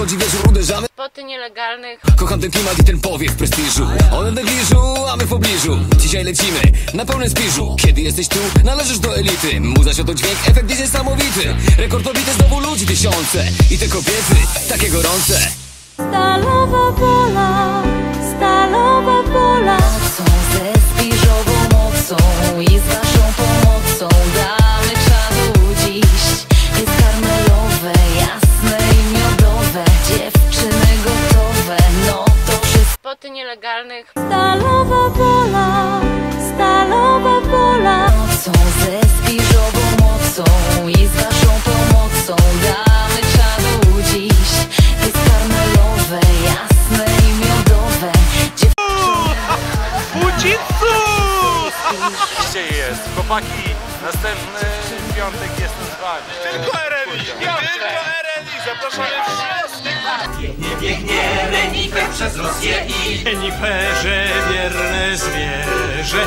nadchodzi wieczór, uderzamy? Spoty nielegalnych. Kocham ten klimat i ten powiew prestiżu. One w negliżu, a my w pobliżu. Dzisiaj lecimy na pełnym spiżu. Kiedy jesteś tu, należysz do elity. Muza się to dźwięk, efekt jest niesamowity. Rekord pobity znowu ludzi tysiące. I te kobiety, takie gorące. Stalowa wola, stalowa wola Mocą ze spiżową mocą i z waszą Stalowa wola, stalowa wola Mocą ze spiżową mocą i z waszą pomocą damy czadu dziś. Jest karmelowe, jasne i miodowe, Gdzie jest? Chłopaki, następny piątek jestem z wami. Tylko RLI! Tylko RLI! Zapraszamy wszystkich! Biegnie przez Rosję i Reniferze wierne zwierzę